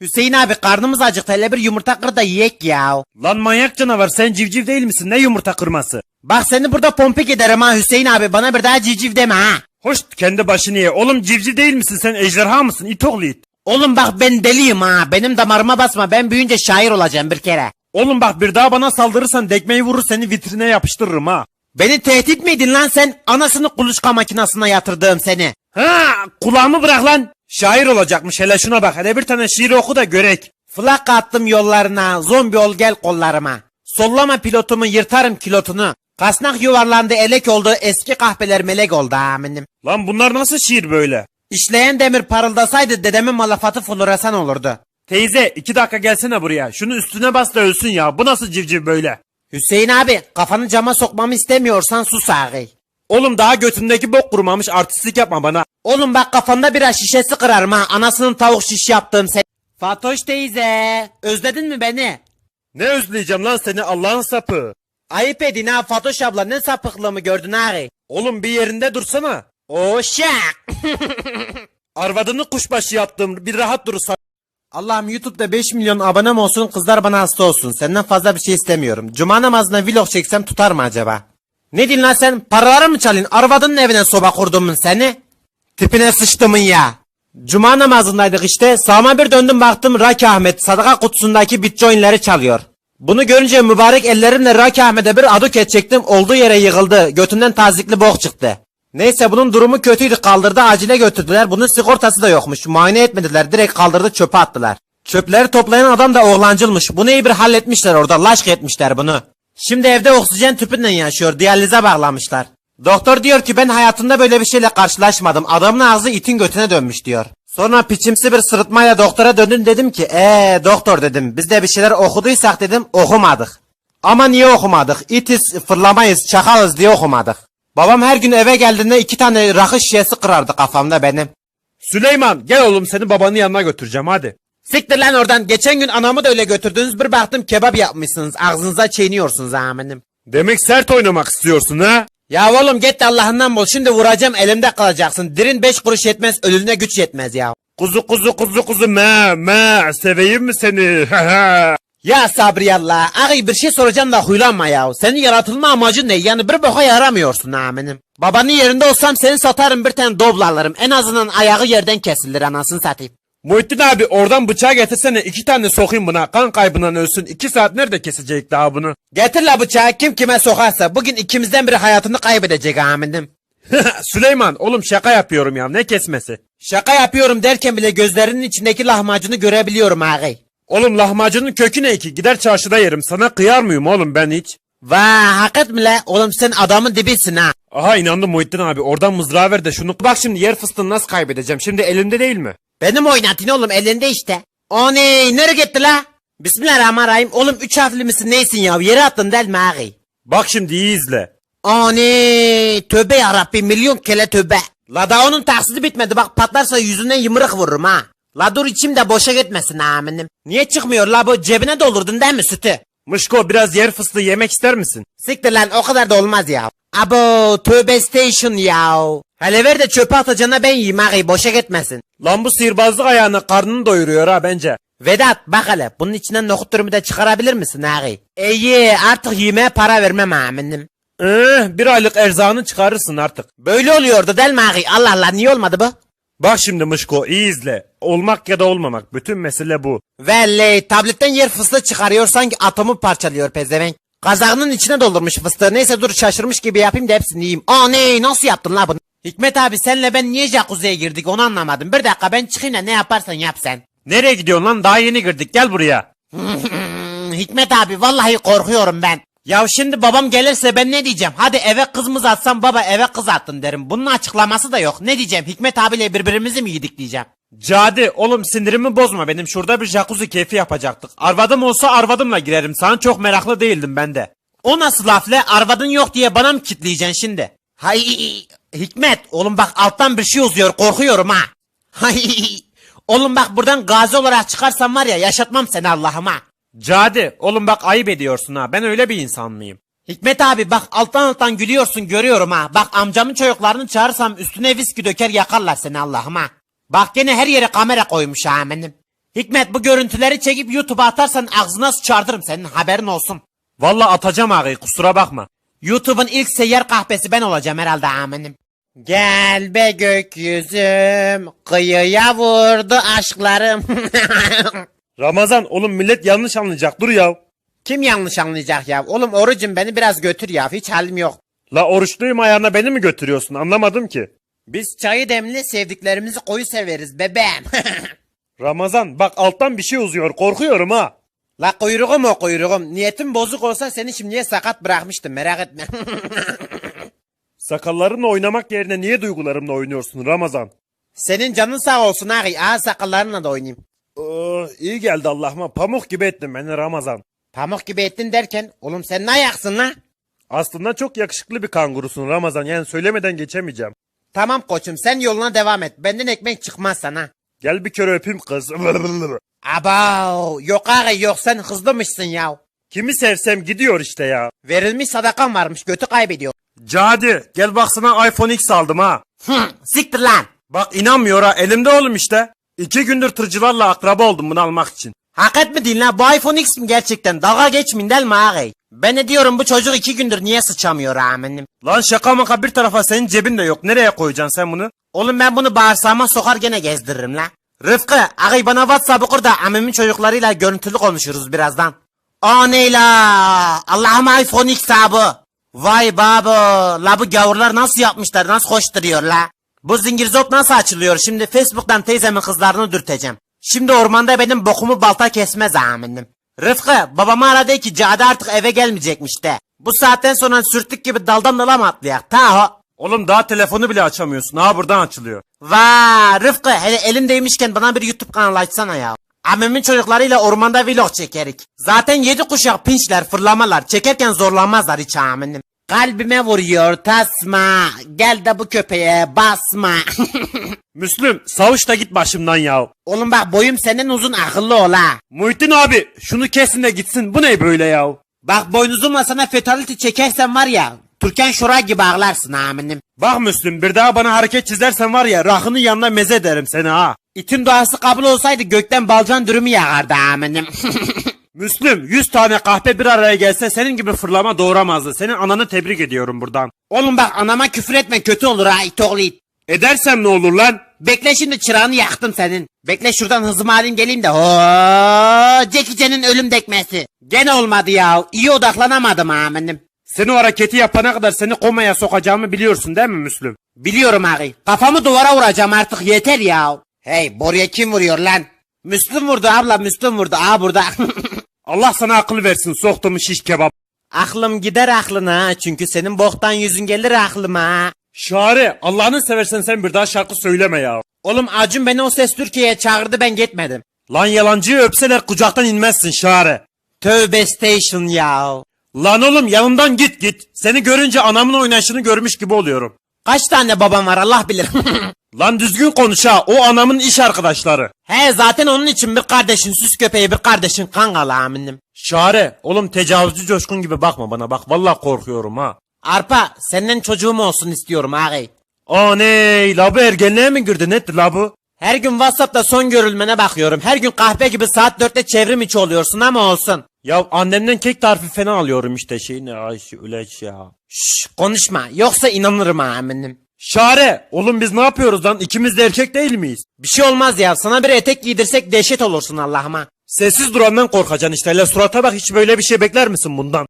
Hüseyin abi karnımız acıktı hele bir yumurta kır da yiyek ya. Lan manyak canavar sen civciv değil misin? Ne yumurta kırması? Bak seni burada pompik ederim ha Hüseyin abi bana bir daha civciv deme ha. Hoş kendi başını ye. Oğlum civciv değil misin? Sen ejderha mısın? İt oğlu it. Oğlum bak ben deliyim ha benim damarıma basma ben büyüyünce şair olacağım bir kere. Oğlum bak bir daha bana saldırırsan dekmeyi vurur seni vitrine yapıştırırım ha. Beni tehdit mi edin lan sen? Anasını kuluçka makinesine yatırdığım seni. Ha kulağımı bırak lan. Şair olacakmış hele şuna bak. Hele bir tane şiir oku da görek. Flak attım yollarına, zombi ol gel kollarıma. Sollama pilotumu yırtarım kilotunu. Kasnak yuvarlandı elek oldu, eski kahpeler melek oldu aminim. Lan bunlar nasıl şiir böyle? İşleyen demir parıldasaydı dedemin malafatı floresan olurdu. Teyze iki dakika gelsene buraya. Şunu üstüne bas da ölsün ya. Bu nasıl civciv böyle? Hüseyin abi kafanı cama sokmamı istemiyorsan sus ağabey. Oğlum daha götündeki bok kurumamış artistlik yapma bana. Oğlum bak kafanda biraz şişesi kırarım ha anasının tavuk şiş yaptığım sen. Fatoş teyze özledin mi beni? Ne özleyeceğim lan seni Allah'ın sapı. Ayıp edin ha Fatoş abla ne sapıklığımı gördün ağabey. Oğlum bir yerinde dursana. O şak. Arvadını kuşbaşı yaptım. Bir rahat dur. sa- Allah'ım YouTube'da 5 milyon abonem olsun kızlar bana hasta olsun. Senden fazla bir şey istemiyorum. Cuma namazına vlog çeksem tutar mı acaba? Ne din lan sen? Paraları mı çalın? Arvadının evine soba kurdumun seni? Tipine sıçtımın ya. Cuma namazındaydık işte. Sağıma bir döndüm baktım Raki Ahmet sadaka kutusundaki bitcoinleri çalıyor. Bunu görünce mübarek ellerimle Raki Ahmet'e bir aduk edecektim. Olduğu yere yığıldı. Götünden tazikli bok çıktı. Neyse bunun durumu kötüydü kaldırdı acile götürdüler. Bunun sigortası da yokmuş. Muayene etmediler. Direkt kaldırdı çöpe attılar. Çöpleri toplayan adam da oğlancılmış. Bunu iyi bir halletmişler orada. Laşk etmişler bunu. Şimdi evde oksijen tüpünden yaşıyor. Diyalize bağlamışlar. Doktor diyor ki ben hayatımda böyle bir şeyle karşılaşmadım. Adamın ağzı itin götüne dönmüş diyor. Sonra piçimsi bir sırıtmayla doktora döndüm dedim ki eee doktor dedim biz de bir şeyler okuduysak dedim okumadık. Ama niye okumadık? İtiz, fırlamayız, çakalız diye okumadık. Babam her gün eve geldiğinde iki tane rakı şişesi kırardı kafamda benim. Süleyman gel oğlum seni babanın yanına götüreceğim hadi. Siktir lan oradan. Geçen gün anamı da öyle götürdünüz. Bir baktım kebap yapmışsınız. Ağzınıza çiğniyorsunuz amenim. Demek sert oynamak istiyorsun ha? Ya oğlum git de Allah'ından bol. Şimdi vuracağım elimde kalacaksın. Dirin beş kuruş yetmez. Ölüne güç yetmez ya. Kuzu kuzu kuzu kuzu me me seveyim mi seni? Ya Sabriyallah. Ağay bir şey soracağım da huylanma ya. Senin yaratılma amacın ne? Yani bir boka yaramıyorsun amenim. Babanın yerinde olsam seni satarım bir tane dobla alırım. En azından ayağı yerden kesilir anasını satayım. Muhittin abi oradan bıçağı getirsene iki tane sokayım buna kan kaybından ölsün. iki saat nerede kesecek daha bunu? Getir la bıçağı kim kime sokarsa. Bugün ikimizden biri hayatını kaybedecek amenim. Süleyman oğlum şaka yapıyorum ya ne kesmesi? Şaka yapıyorum derken bile gözlerinin içindeki lahmacunu görebiliyorum ağay. Oğlum lahmacunun kökü ne ki? Gider çarşıda yerim. Sana kıyar mıyım oğlum ben hiç? Vay hakikat mi la? Oğlum sen adamın dibisin ha. Aha inandım Muhittin abi. Oradan mızrağı ver de şunu. Bak şimdi yer fıstığını nasıl kaybedeceğim? Şimdi elimde değil mi? Benim oynatın oğlum elinde işte. O ne? Nereye gitti la? Bismillahirrahmanirrahim. Oğlum üç harfli misin neysin ya? Yere attın değil mi? Bak şimdi iyi izle. Ne? Tövbe yarabbim milyon kele tövbe. La da onun taksidi bitmedi bak patlarsa yüzünden yımırık vururum ha. La dur içim de boşa gitmesin aminim. Niye çıkmıyor la bu cebine doldurdun değil mi sütü? Mışko biraz yer fıstığı yemek ister misin? Siktir lan o kadar da olmaz ya. Abo tövbe station ya. Hele ver de çöpe atacağına ben yiyeyim ağay boşa gitmesin. Lan bu sihirbazlık ayağına karnını doyuruyor ha bence. Vedat bak hele bunun içinden nohut dürümü de çıkarabilir misin ağay? İyi artık yemeğe para vermem aminim. Eh, bir aylık erzağını çıkarırsın artık. Böyle oluyordu değil mi ağay? Allah Allah niye olmadı bu? Bak şimdi Mışko iyi izle. Olmak ya da olmamak. Bütün mesele bu. Vallahi tabletten yer fıstığı çıkarıyor sanki atomu parçalıyor pezevenk. Kazağının içine doldurmuş fıstığı. Neyse dur şaşırmış gibi yapayım da hepsini yiyeyim. Aa ne nasıl yaptın la bunu? Hikmet abi senle ben niye jacuzziye girdik onu anlamadım. Bir dakika ben çıkayım da ne yaparsan yap sen. Nereye gidiyorsun lan? Daha yeni girdik. Gel buraya. Hikmet abi vallahi korkuyorum ben. Ya şimdi babam gelirse ben ne diyeceğim? Hadi eve kız mı atsam baba eve kız attın derim. Bunun açıklaması da yok. Ne diyeceğim? Hikmet abiyle birbirimizi mi yedik diyeceğim. Cadi oğlum sinirimi bozma benim. Şurada bir jacuzzi keyfi yapacaktık. Arvadım olsa arvadımla girerim. Sana çok meraklı değildim ben de. O nasıl laf le? Arvadın yok diye bana mı kitleyeceksin şimdi? Hay Hikmet oğlum bak alttan bir şey uzuyor korkuyorum ha. Hay oğlum bak buradan gazi olarak çıkarsam var ya yaşatmam seni Allah'ıma. Cadi oğlum bak ayıp ediyorsun ha. Ben öyle bir insan mıyım? Hikmet abi bak alttan alttan gülüyorsun görüyorum ha. Bak amcamın çocuklarını çağırsam üstüne viski döker yakarlar seni Allah'ıma. Bak gene her yere kamera koymuş ha benim. Hikmet bu görüntüleri çekip YouTube'a atarsan ağzına sıçardırım senin haberin olsun. Valla atacağım ağayı kusura bakma. YouTube'un ilk seyyar kahpesi ben olacağım herhalde aminim. Gel be gökyüzüm, kıyıya vurdu aşklarım. Ramazan oğlum millet yanlış anlayacak dur ya. Kim yanlış anlayacak ya? Oğlum orucum beni biraz götür ya, hiç halim yok. La oruçluyum ayağına beni mi götürüyorsun anlamadım ki. Biz çayı demli sevdiklerimizi koyu severiz bebeğim. Ramazan bak alttan bir şey uzuyor korkuyorum ha. La kuyruğum o kuyruğum. Niyetim bozuk olsa seni şimdiye sakat bırakmıştım merak etme. Sakallarınla oynamak yerine niye duygularımla oynuyorsun Ramazan? Senin canın sağ olsun ağay. Ağa sakallarınla da oynayayım. Oh, iyi geldi Allah'ıma pamuk gibi ettin beni Ramazan. Pamuk gibi ettin derken oğlum sen ne ayaksın la? Aslında çok yakışıklı bir kangurusun Ramazan yani söylemeden geçemeyeceğim. Tamam koçum sen yoluna devam et. Benden ekmek çıkmaz sana. Gel bir kere öpeyim kız. Abav yok ağay yok sen hızlımışsın ya. Kimi sevsem gidiyor işte ya. Verilmiş sadakan varmış götü kaybediyor. Cadi gel bak sana iPhone X aldım ha. Hı, siktir lan. Bak inanmıyor ha elimde oğlum işte. İki gündür tırcılarla akraba oldum bunu almak için. Hak etmedin la bu iPhone X mi gerçekten? Dalga geçmeyin değil mi ağay? Ben ne diyorum bu çocuk iki gündür niye sıçamıyor amenim? Lan şaka maka bir tarafa senin cebin de yok. Nereye koyacaksın sen bunu? Oğlum ben bunu bağırsağıma sokar gene gezdiririm la. Rıfkı, ağay bana WhatsApp'ı kur da ammemin çocuklarıyla görüntülü konuşuruz birazdan. O ne la? Allah'ım iPhone X abi. Vay babo, la bu gavurlar nasıl yapmışlar, nasıl koşturuyor la? Bu zingirzop nasıl açılıyor? Şimdi Facebook'tan teyzemin kızlarını dürteceğim. Şimdi ormanda benim bokumu balta kesmez amenim. Rıfkı, babamı aradı ki Cade artık eve gelmeyecekmiş de. Bu saatten sonra sürtük gibi daldan dala mı atlayak? Ta ho. Oğlum daha telefonu bile açamıyorsun. Ha buradan açılıyor. Vaa Rıfkı hele elimdeymişken bana bir YouTube kanalı açsana ya. Ammemin çocuklarıyla ormanda vlog çekerik. Zaten yedi kuşak pinçler fırlamalar çekerken zorlanmazlar hiç amenim. Kalbime vuruyor tasma gel de bu köpeğe basma. Müslüm savuş da git başımdan ya. Oğlum bak boyum senin uzun akıllı ol ha. Muhittin abi şunu kesin de gitsin. Bu ne böyle ya? Bak boynuzumla sana fatality çekersen var ya Türkan Şoray gibi ağlarsın amenim. Bak Müslüm bir daha bana hareket çizersen var ya rahının yanına meze derim seni ha. İtin duası kabul olsaydı gökten balcan dürümü yağardı amenim. Müslüm 100 tane kahpe bir araya gelse senin gibi fırlama doğuramazdı. Senin ananı tebrik ediyorum buradan. Oğlum bak anama küfür etme kötü olur ha it oğlu it. Edersem ne olur lan? Bekle şimdi çırağını yaktım senin. Bekle şuradan hızımı alayım geleyim de. Hoo, Jackie Chan'ın ölüm dekmesi. Gene olmadı ya. İyi odaklanamadım amenim. Sen o hareketi yapana kadar seni komaya sokacağımı biliyorsun değil mi Müslüm? Biliyorum ağay. Kafamı duvara vuracağım artık yeter ya. Hey boruya kim vuruyor lan? Müslüm vurdu abla Müslüm vurdu. Aa burada. Allah sana akıl versin soktuğum şiş kebap. Aklım gider aklına çünkü senin boktan yüzün gelir aklıma. Şare Allah'ını seversen sen bir daha şarkı söyleme ya. Oğlum Acun beni o ses Türkiye'ye çağırdı ben gitmedim. Lan yalancıyı öpseler kucaktan inmezsin Şare. Tövbe station ya. Lan oğlum yanımdan git git. Seni görünce anamın oynayışını görmüş gibi oluyorum. Kaç tane babam var Allah bilir. Lan düzgün konuş ha o anamın iş arkadaşları. He zaten onun için bir kardeşin süs köpeği bir kardeşin kangalı aminim. Şare oğlum tecavüzcü coşkun gibi bakma bana bak vallahi korkuyorum ha. Arpa senden çocuğum olsun istiyorum ağay. Aney la bu ergenliğe mi girdi netti la bu? Her gün Whatsapp'ta son görülmene bakıyorum. Her gün kahpe gibi saat dörtte çevrim içi oluyorsun ama olsun. Ya annemden kek tarifi falan alıyorum işte şeyini ay şu üleç ya. Şşş konuşma yoksa inanırım aminim. Şare oğlum biz ne yapıyoruz lan ikimiz de erkek değil miyiz? Bir şey olmaz ya sana bir etek giydirsek dehşet olursun Allah'ıma. Sessiz durandan korkacaksın işte hele surata bak hiç böyle bir şey bekler misin bundan?